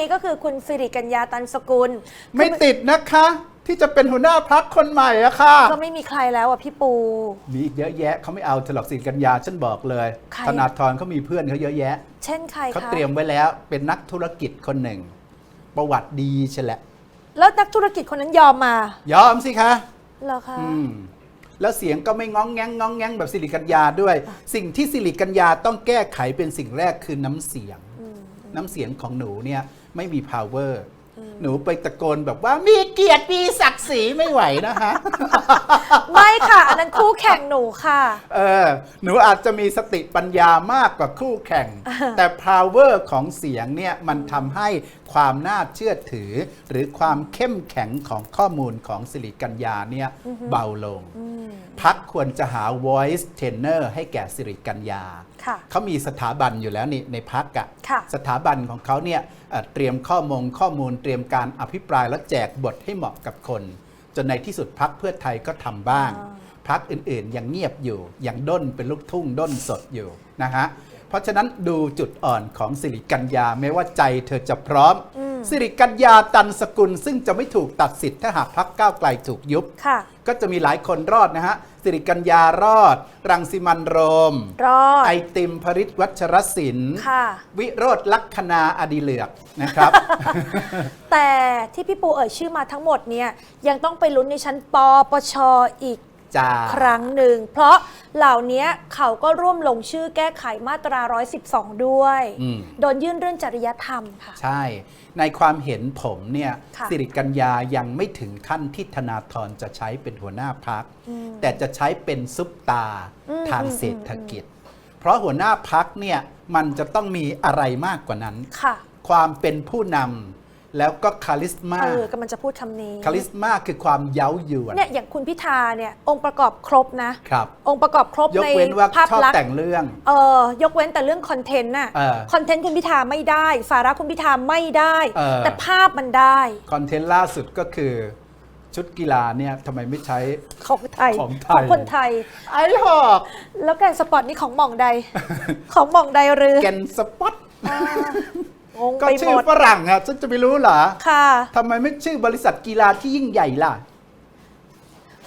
นี้ก็คือคุณสิริกัญญาตันสกุลไม่ติดนะคะ ที่จะเป็นหัวหน้าพักคนใหม่อะค่ะ ก็ไม่มีใครแล้วอะพี่ปู มีอีกเยอะแยะเขาไม่เอาถลอกสิริกัญญาฉันบอกเลยใคร ธนาธรเขามีเพื่อนเขาเยอะแยะเช่นใครเขาคะเตรียมไว้แล้วเป็นนักธุรกิจคนหนึ่ง ประวัติดีใช่แหละ แล้วนักธุรกิจคนนั้นยอมมายอมสิคะ เหรอคะ อืม แล้วเสียงก็ไม่ง้องแง้งง้องแง้งแบบสิริกัญญาด้วย สิ่งที่สิริกัญญาต้องแก้ไขเป็นสิ่งแรกคือน้ำเสียง น้ำเสียงของหนูเนี่ย ไม่มี power หนูไปตะโกนแบบว่ามีเกียรติมีศักดิ์ศรีไม่ไหวนะฮะไม่ค่ะ อันนั้นคู่แข่งหนูค่ะ เออ หนูอาจจะมีสติปัญญามากกว่าคู่แข่ง แต่ power ของเสียงเนี่ย มันทำให้ ความน่าเชื่อถือ หรือความเข้มแข็งของข้อมูลของสิริกัญญาเนี่ยเบาลง พักควรจะหา voice trainer ให้แก่สิริกัญญาค่ะเขามีสถาบันอยู่แล้วนี่ในพักอะค่ะสถาบันของเขาเนี่ยเอ่อเตรียมข้อมูลข้อมูลเตรียมการอภิปรายและแจกบทให้เหมาะกับคน จนในที่สุดพักเพื่อไทยก็ทำบ้างพักอื่นๆยังเงียบอยู่ยังด้นเป็นลูกทุ่งด้นสดอยู่นะฮะ เพราะฉะนั้นดูจุดอ่อนของสิริกัญญาแม้ว่าใจเธอจะพร้อม สิริกัญญาตันสกุล ซึ่งจะไม่ถูกตัดสิทธิ์ถ้าหากพักก้าวไกลถูกยุบค่ะก็จะมีหลายคนรอดนะฮะ สิริกัญญารอด รังสิมันโรม รอด ไอติมพริตวัชรศิลป์ค่ะวิโรธลักษณาอดีเหลือกนะครับ แต่ที่พี่ปูเอ่ยชื่อมาทั้งหมดเนี่ยยังต้องไปลุ้นในชั้นปปชอีก จ้า ครั้งหนึ่ง เพราะเหล่านี้เขาก็ร่วมลงชื่อแก้ไขมาตรา 112 ด้วย อืม โดนยื่นเรื่องจริยธรรมค่ะ ใช่ ในความเห็นผมเนี่ยค่ะสิริกัญญายังไม่ถึงขั้นที่ธนาธรจะใช้เป็นหัวหน้าพักแต่จะใช้เป็นซุปตาอืม ทางอืมเศรษฐกิจ เพราะหัวหน้าพักเนี่ยมันจะต้องมีอะไรมากกว่านั้น ค่ะ ความเป็นผู้นำ แล้วก็คาลิสมาเออกำลังจะพูดคำนี้คาลิสมาคือความเย้ายวนเนี่ยอย่างคุณพิธาเนี่ยองค์ประกอบครบนะครับองค์ประกอบครบยกในเว้นว่าภาพชอบลักษณ์แต่งเรื่อง เออยกเว้นแต่เรื่องคอนเทนต์น่ะเออคอนเทนต์คุณพิธาไม่ได้ สาระคุณพิธาไม่ได้ เออ แต่ภาพมันได้คอนเทนต์ล่าสุดก็คือ ชุดกีฬาเนี่ยทำไมไม่ใช้ ของไทยของไทย คนไทย ไอ้หอก แล้วแกนสปอร์ตนี่ของหม่องใด ของหม่องใดหรือแกนสปอตง งก็ไปหชื่มอดฝรั่งอะฉันจะไปรู้เหรอค่ะ ทำไมไม่ชื่อบริษัทกีฬาที่ยิ่งใหญ่ล่ะ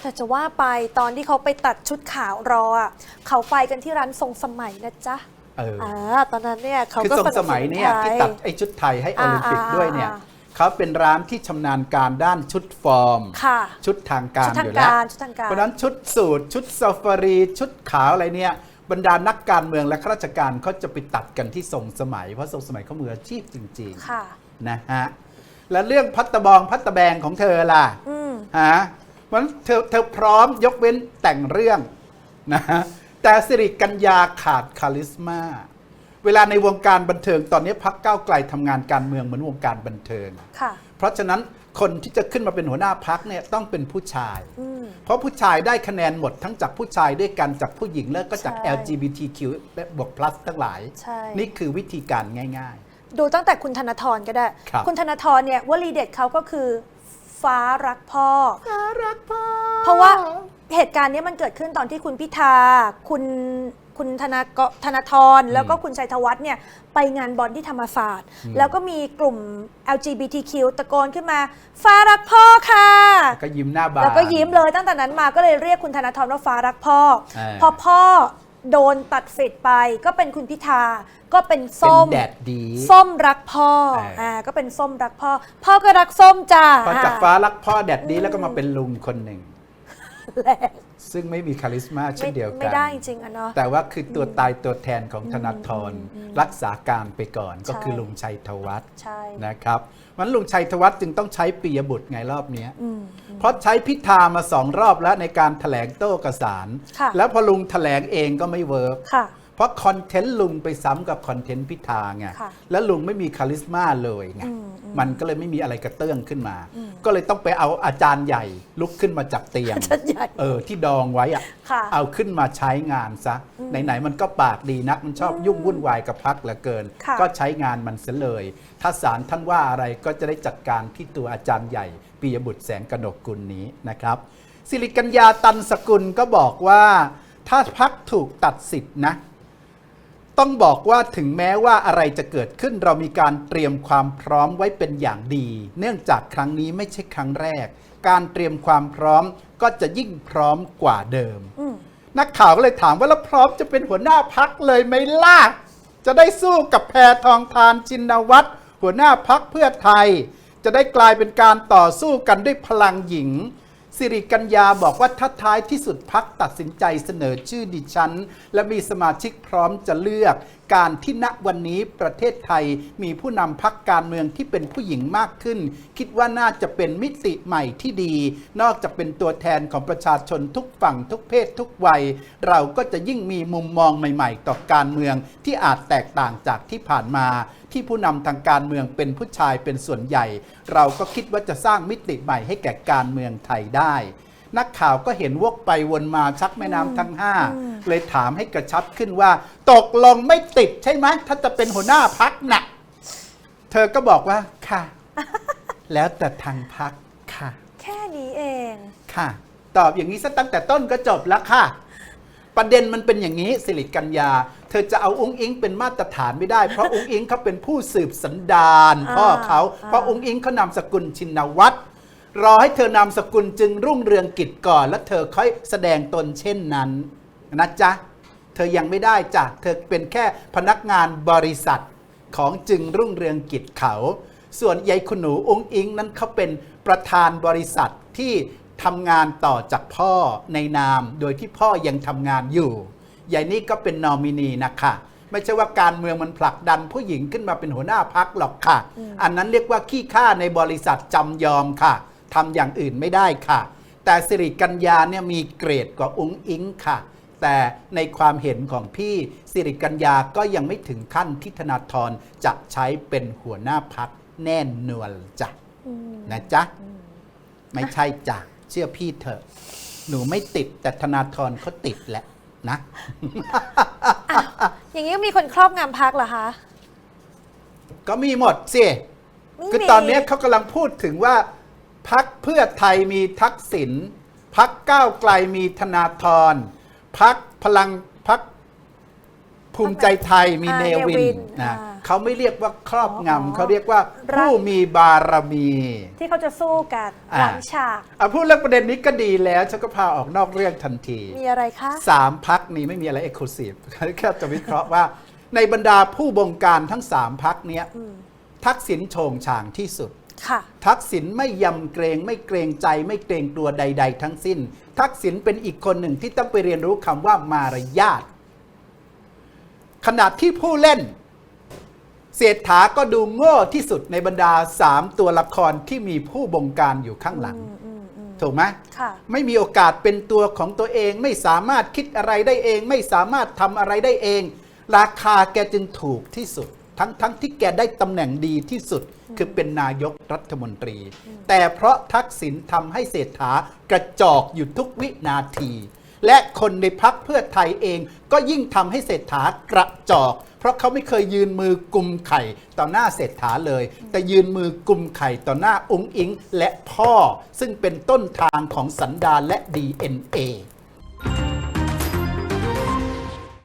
แต่จะว่าไปตอนที่เขาไปตัดชุดขาวรออะเขาไปกันที่ร้านทรงสมัยนะจ๊ะเออ อ่าตอนนั้นเนี่ยเขาคือก็ทรงสมัยเนี่ยสนับสที่ไทตัดไอ้ชุดไทยให้โอลิมปิกอ่าด้วยเนี่ยอ่าเขาเป็นร้านที่ชำนาญการด้านชุดฟอร์ม ค่ะ ชุดทางการชุดทางอยู่แล้วการชุดทางการ เพราะฉะนั้นชุดสูทชุดซาฟารี ชุดขาวอะไรเนี่ย บรรดานักการเมืองและข้าราชการเขาจะไปตัดกันที่ทรงสมัย เพราะทรงสมัยเขามืออาชีพจริงค่ะ ๆนะฮะแล้วเรื่องพัตตะบองพัตตะแบงของเธอล่ะอืม ฮะมันเธอเธอพร้อมยกเว้นแต่งเรื่องนะฮะแต่สิริกัญญาขาดคาลิสมา เวลาในวงการบันเทิงตอนนี้พักก้าวไกลทำงานการเมืองเหมือนวงการบันเทิง ค่ะ เพราะฉะนั้น คนที่จะขึ้นมาเป็นหัวหน้าพักเนี่ยต้องเป็นผู้ชาย อืม เพราะผู้ชายได้คะแนนหมดทั้งจากผู้ชายด้วยกันจากผู้หญิงแล้วก็จาก ใช่ LGBTQ และบวก plus ทั้งหลาย ใช่ นี่คือวิธีการง่าย ดูตั้งแต่คุณธนาธรก็ได้ ครับณธนาธรเนี่ยวลีเด็ดเขาก็คือฟ้ารักพ่อ ๆน่ารักพ่อเพราะว่าเหตุการณ์เนี้ยมันเกิดขึ้นตอนที่คุณพิธา คุณ คุณธนากธนาธรแล้วก็คุณชัยธวัฒน์เนี่ยไปงานบอลที่ธรรมศาสตร์ แล้วก็มีกลุ่ม LGBTQ ตะโกนขึ้นมาฟ้ารักพ่อค่ะ ก็ยิ้มหน้าบานแล้วก็ยิ้มเลยตั้งแต่นั้นมาก็เลยเรียกคุณธนาธรว่าฟ้ารักพ่อเออพอพ่อโดนตัดสิทธิ์ไปก็เป็นคุณพิธาก็เป็นเป็นส้มแดดดีส้มรักพ่อเอออ่อ่าก็เป็นส้มรักพ่อ พ่อก็รักส้มจ้าพอจากฟ้ารักพ่อแดดดีแล้วก็มาเป็นลุงคนหนึ่ง แหละซึ่งไม่มีคาลิสมาเช่ไม่นเดียวกัน ไม่ได้จริงๆอะเนาะ แต่ว่าคือตัวตายตัวแทนของธนาธรรักษาการไปก่อนก็ใช่คือลุงชัยธวัฒน์ใช่นะครับมันลุงชัยธวัฒน์จึงต้องใช้ปียบุตรไงรอบเนี้ยอืมเพราะใช้พิธามาสองรอบแล้วในการถแถลงโต้กระสารค่ะแล้วพอลุงถแถลงเองก็ไม่เวิร์กค่ะ เพราะคอนเทนต์ลุงไปซ้ำกับคอนเทนต์พิธาไงค่ะแล้วลุงไม่มีคาลิสมาเลยไงอืมอืมมันก็เลยไม่มีอะไรกระเตื้องขึ้นมา ก็เลยต้องไปเอาอาจารย์ใหญ่ลุกขึ้นมาจากเตียงชัดใหญ่เออที่ดองไว้อะค่ะเอาขึ้นมาใช้งานซะไหนๆมันก็ปากดีนักมันชอบยุ่งวุ่นวายกับพักเหลือเกินค่ะก็ใช้งานมันเสียเลย ถ้าศาลท่านว่าอะไรก็จะได้จัดการที่ตัวอาจารย์ใหญ่ปียบุตรแสงกนกกุลนี้นะครับสิริกัญญาตันสกุลก็บอกว่า ถ้าพักถูกตัดสิทธินะ ต้องบอกว่าถึงแม้ว่าอะไรจะเกิดขึ้นเรามีการเตรียมความพร้อมไว้เป็นอย่างดี เนื่องจากครั้งนี้ไม่ใช่ครั้งแรก การเตรียมความพร้อมก็จะยิ่งพร้อมกว่าเดิมอืมนักข่าวก็เลยถามว่าแล้วพร้อมจะเป็นหัวหน้าพักเลยไหมล่ะ จะได้สู้กับแพทองทานชินวัตรหัวหน้าพักเพื่อไทย จะได้กลายเป็นการต่อสู้กันด้วยพลังหญิง สิริกัญญาบอกว่าถ้าท้ายที่สุดพักตัดสินใจเสนอชื่อดิฉัน และมีสมาชิกพร้อมจะเลือกการที่ณวันนี้ประเทศไทยมีผู้นำพักการเมืองที่เป็นผู้หญิงมากขึ้น คิดว่าน่าจะเป็นมิติใหม่ที่ดี นอกจากเป็นตัวแทนของประชาชนทุกฝั่งทุกเพศทุกวัย เราก็จะยิ่งมีมุมมองใหม่ ๆ ต่อการเมืองที่อาจแตกต่างจากที่ผ่านมาที่ผู้นำทางการเมืองเป็นผู้ชายเป็นส่วนใหญ่ เราก็คิดว่าจะสร้างมิติใหม่ให้แก่การเมืองไทยได้ นักข่าวก็เห็นวกไปวนมาชักแม่น้ำทั้งห้าอืมเลยถามให้กระชับขึ้นว่า ตกลงไม่ติดใช่ไหมถ้าจะเป็นหัวหน้าพักน่ะเธอก็บอกว่าค่ะ แล้วแต่ทางพักค่ะ แค่นี้เองค่ะ ตอบอย่างนี้ซะตั้งแต่ต้นก็จบแล้วค่ะ ประเด็นมันเป็นอย่างนี้สิริกัญญา เธอจะเอาอุ้งอิงเป็นมาตรฐานไม่ได้ เพราะอุ้งอิงเขาเป็นผู้สืบสันดานอ่าพ่อเขาอ่าเพราะอุ้งอิงเขานามสกุลชินวัตร รอให้เธอนามสกุลจึงรุ่งเรืองกิจก่อน แล้วเธอค่อยแสดงตนเช่นนั้นนะจ๊ะ เธอยังไม่ได้จ้ะเธอเป็นแค่พนักงานบริษัทของจึงรุ่งเรืองกิจเขา ส่วนยายคุณหนูองค์อิงนั้นเขาเป็นประธานบริษัทที่ทำงานต่อจากพ่อในนาม โดยที่พ่อยังทำงานอยู่ยายนี่ก็เป็นนอมินีนะคะไม่ใช่ว่าการเมืองมันผลักดันผู้หญิงขึ้นมาเป็นหัวหน้าพักหรอกค่ะ อันนั้นเรียกว่าขี้ข้าในบริษัทจำยอมค่ะ ทำอย่างอื่นไม่ได้ค่ะ แต่สิริกัญญาเนี่ยมีเกรดกว่าอุ้งอิงค่ะ แต่ในความเห็นของพี่สิริกัญญาก็ยังไม่ถึงขั้นที่ธนาธรจะใช้เป็นหัวหน้าพักแน่นวนจ้ะอืมนะจ๊ะไม่ใช่จ้ะเชื่อพี่เถอะ หนูไม่ติดแต่ธนาธรเขาติดแหละนะ อย่างนี้มีคนครอบงำพักเหรอคะ ก็มีหมดสิ ไม่คือมี ตอนนี้เขากำลังพูดถึงว่า พักเพื่อไทยมีทักษิณพักก้าวไกลมีธนาธรพักพลังพักภูมิใจไทยมีอ่าเนวินเนวินนะอ่าเขาไม่เรียกว่าครอบอ๋องำเขาเรียกว่ารักผู้มีบารมี ที่เขาจะสู้กันอ่าหลังฉากอะพูดเรื่องประเด็นนี้ก็ดีแล้วฉันก็พาออกนอกเรื่องทันที มีอะไรคะสามพักนี้ไม่มีอะไรเอกลูซีฟแค่จะวิเคราะห์ว่า ในบรรดาผู้บงการทั้งสามพักเนี้ยอืมทักษิณโฉงฉางที่สุดค่ะ ทักษิณไม่ยำเกรงไม่เกรงใจไม่เกรงตัวใด ๆ ทั้งสิ้น ทักษิณเป็นอีกคนหนึ่งที่ต้องไปเรียนรู้คำว่ามารยาทขณะที่ผู้เล่น เศรษฐาก็ดูโง่ที่สุดในบรรดาสามตัวละครที่มีผู้บงการอยู่ข้างหลังอืมอืมอืมถูกไหมค่ะไม่มีโอกาสเป็นตัวของตัวเอง ไม่สามารถคิดอะไรได้เอง ไม่สามารถทำอะไรได้เอง ราคาแกจึงถูกที่สุด ทั้งทั้งที่แกได้ตำแหน่งดีที่สุดคือเป็นนายกรัฐมนตรี แต่เพราะทักษิณทำให้เศรษฐากระจอกอยู่ทุกวินาที และคนในพักเพื่อไทยเองก็ยิ่งทำให้เศรษฐากระจอก เพราะเขาไม่เคยยืนมือกุมไข่ต่อหน้าเศรษฐาเลย แต่ยืนมือกุมไข่ต่อหน้าองค์อิงและพ่อ ซึ่งเป็นต้นทางของสันดานและ DNA